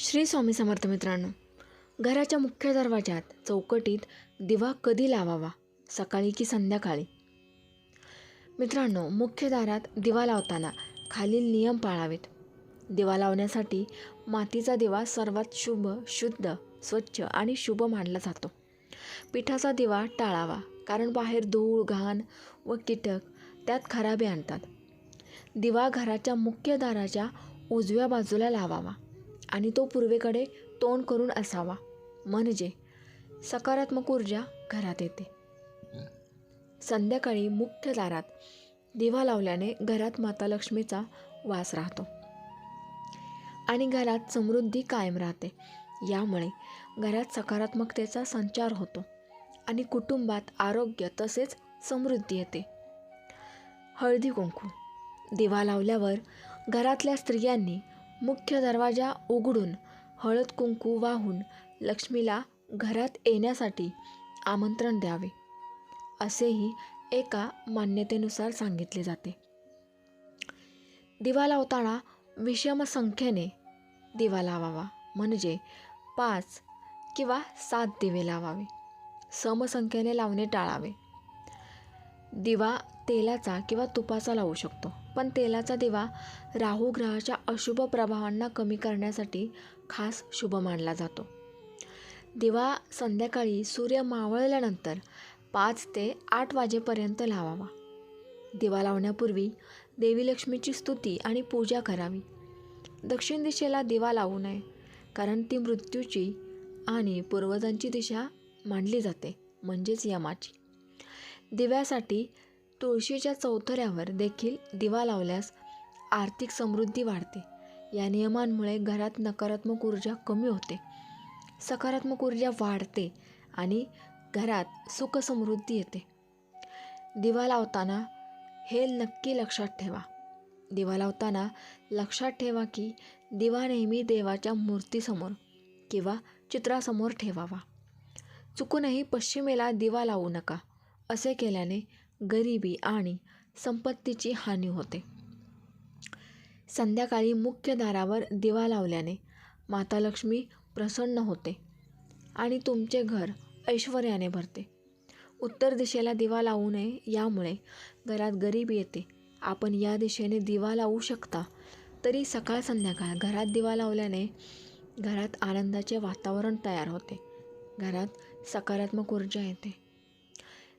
श्री स्वामी समर्थ मित्रांनो घराच्या मुख्य दरवाजात चौकटीत दिवा कधी लावावा? सकाळी की संध्याकाळी? मित्रांनो मुख्य दारात दिवा लावताना खालील नियम पाळावेत. दिवा लावण्यासाठी मातीचा दिवा सर्वात शुभ शुद्ध स्वच्छ आणि शुभ मानला जातो. पिठाचा दिवा टाळावा कारण बाहेर धूळ घाण व कीटक त्यात खराबी आणतात. दिवा घराच्या मुख्य दाराच्या उजव्या बाजूला लावावा. आणि तो पूर्वेकडे तोंड करून असावा. म्हणजे सकारात्मक ऊर्जा घरात येते. संध्याकाळी मुख्य दारात दिवा लावल्याने घरात माता लक्ष्मीचा वास राहतो. आणि घरात समृद्धी कायम राहते. यामुळे घरात सकारात्मकतेचा संचार होतो आणि कुटुंबात आरोग्य तसेच समृद्धी येते. हळदी कुंकू. दिवा लावल्यावर घरातल्या स्त्रियांनी मुख्य दरवाजा उघडून हळद कुंकू वाहून लक्ष्मीला घरात येण्यासाठी आमंत्रण द्यावे असेही एका मान्यतेनुसार सांगितले जाते. दिवा लावताना विषम संख्येने दिवा लावावा म्हणजे पाच किंवा सात दिवे लावावे समसंख्येने लावणे टाळावे. दिवा तेलाचा किंवा तुपाचा लावू शकतो. पण तेलाचा दिवा राहू ग्रहाच्या अशुभ प्रभावांना कमी करण्यासाठी खास शुभ मानला जातो. दिवा संध्याकाळी सूर्य मावळल्यानंतर पाच ते आठ वाजेपर्यंत लावावा. दिवा लावण्यापूर्वी देवी लक्ष्मीची स्तुती आणि पूजा करावी. दक्षिण दिशेला दिवा लावू नये कारण ती मृत्यूची आणि पूर्वजांची दिशा मानली जाते म्हणजेच यमाची. दिव्यासाठी तुळशीच्या चौथऱ्यावर देखील दिवा लावल्यास आर्थिक समृद्धी वाढते. या नियमांमुळे घरात नकारात्मक ऊर्जा कमी होते. सकारात्मक ऊर्जा वाढते आणि घरात सुखसमृद्धी येते. दिवा लावताना हे नक्की लक्षात ठेवा. दिवा लावताना लक्षात ठेवा की दिवा नेहमी देवाच्या मूर्तीसमोर किंवा चित्रासमोर ठेवावा. चुकूनही पश्चिमेला दिवा लावू नका असे केल्याने गरिबी आणि संपत्तीची हानी होते. संध्याकाळी मुख्य दारावर दिवा लावल्याने माता लक्ष्मी प्रसन्न होते आणि तुमचे घर ऐश्वर्याने भरते. उत्तर दिशेला दिवा लावू नये यामुळे घरात गरिबी येते. आपण या दिशेने दिवा लावू शकता तरी सकाळ संध्याकाळ घरात दिवा लावल्याने घरात आनंदाचे वातावरण तयार होते. घरात सकारात्मक ऊर्जा येते.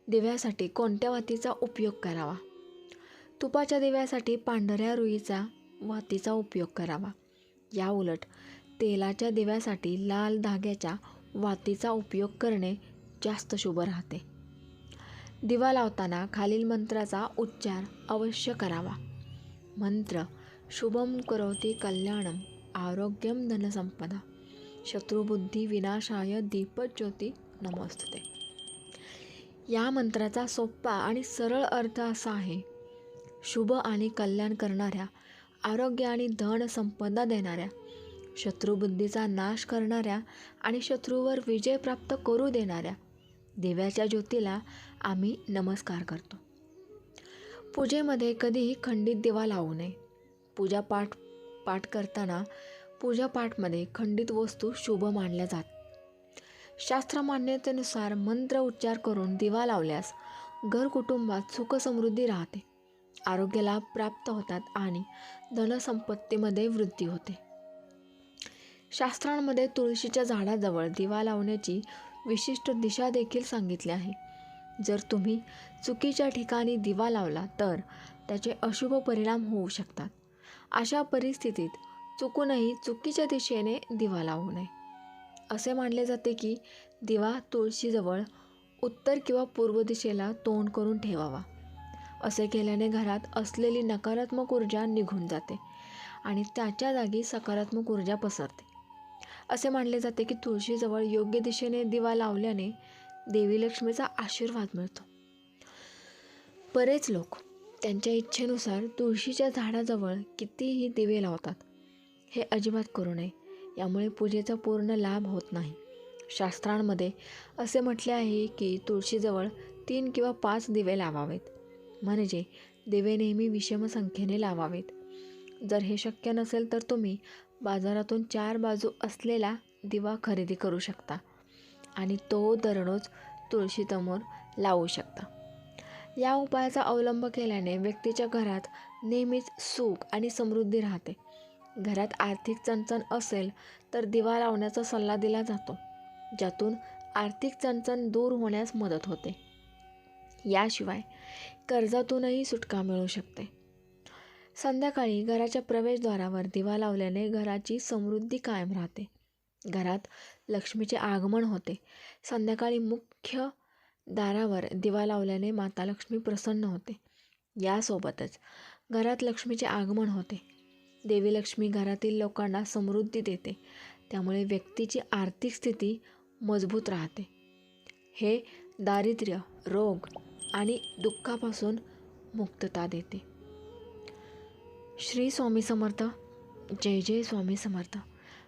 दिव्यासाठी कोणत्या वातीचा उपयोग करावा? तुपाच्या दिव्यासाठी पांढऱ्या रुईचा वातीचा उपयोग करावा. या उलट तेलाच्या दिव्यासाठी लाल धाग्याच्या वातीचा उपयोग करणे जास्त शुभ राहते. दिवा लावताना खालील मंत्राचा उच्चार अवश्य करावा. मंत्र शुभम करोती कल्याणम आरोग्यम धनसंपदा. शत्रुबुद्धी विनाशाय दीपज्योती नमोस्तुते या मंत्राचा सोपा आणि सरळ अर्थ असा आहे. शुभ आणि कल्याण करणाऱ्या आरोग्य आणि धन संपदा देणाऱ्या शत्रुबुद्धीचा नाश करणाऱ्या आणि शत्रूवर विजय प्राप्त करू देणाऱ्या दिव्याच्या ज्योतीला आम्ही नमस्कार करतो. पूजेमध्ये कधीही खंडित दिवा लावू नये. पूजा पाठ पाठ करताना पूजा पाठमध्ये खंडित वस्तू शुभ मानल्या जात शास्त्रमान्यतेनुसार मंत्र उच्चार करून दिवा लावल्यास घर कुटुंबात सुखसमृद्धी राहते. आरोग्य लाभ प्राप्त होतात आणि धनसंपत्तीमध्ये वृद्धी होते. शास्त्रांमध्ये तुळशीच्या झाडाजवळ दिवा लावण्याची विशिष्ट दिशा देखील सांगितली आहे. जर तुम्ही चुकीच्या ठिकाणी दिवा लावला तर त्याचे अशुभ परिणाम होऊ शकतात. अशा परिस्थितीत चुकूनही चुकीच्या दिशेने दिवा लावू नये. असे मानले जाते की दिवा तुळशीजवळ उत्तर किंवा पूर्व दिशेला तोंड करून ठेवावा. असे केल्याने घरात असलेली नकारात्मक ऊर्जा निघून जाते आणि त्याच्या जागी सकारात्मक ऊर्जा पसरते. असे मानले जाते की तुळशीजवळ योग्य दिशेने दिवा लावल्याने देवी लक्ष्मीचा आशीर्वाद मिळतो. बरेच लोक त्यांच्या इच्छेनुसार तुळशीच्या झाडाजवळ कितीही दिवे लावतात हे अजिबात करू नये. यामुळे पूजेचा पूर्ण लाभ होत नाही. शास्त्रांमध्ये असे म्हटले आहे की तुळशीजवळ तीन किंवा पाच दिवे लावावेत. म्हणजे दिवे नेहमी विषम संख्येने लावावेत. जर हे शक्य नसेल तर तुम्ही बाजारातून चार बाजू असलेला दिवा खरेदी करू शकता आणि तो दररोज तुळशीसमोर लावू शकता. या उपायाचा अवलंब केल्याने व्यक्तीच्या घरात नेहमीच सुख आणि समृद्धी राहते. घरात आर्थिक चणचण असेल तर दिवा लावण्याचा सल्ला दिला जातो ज्यातून आर्थिक चणचण दूर होण्यास मदत होते. याशिवाय कर्जातूनही सुटका मिळू शकते. संध्याकाळी घराच्या प्रवेशद्वारावर दिवा लावल्याने घराची समृद्धी कायम राहते. घरात लक्ष्मीचे आगमन होते. संध्याकाळी मुख्य दारावर दिवा लावल्याने माता लक्ष्मी प्रसन्न होते. यासोबतच घरात लक्ष्मीचे आगमन होते. देवी लक्ष्मी घरातील लोकांना समृद्धी देते. त्यामुळे व्यक्तीची आर्थिक स्थिती मजबूत राहते. हे दारिद्र्य रोग आणि दुःखापासून मुक्तता देते. श्री स्वामी समर्थ. जय जय स्वामी समर्थ.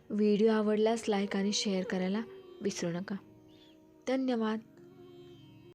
व्हिडिओ आवडल्यास लाईक आणि शेअर करायला विसरू नका. धन्यवाद.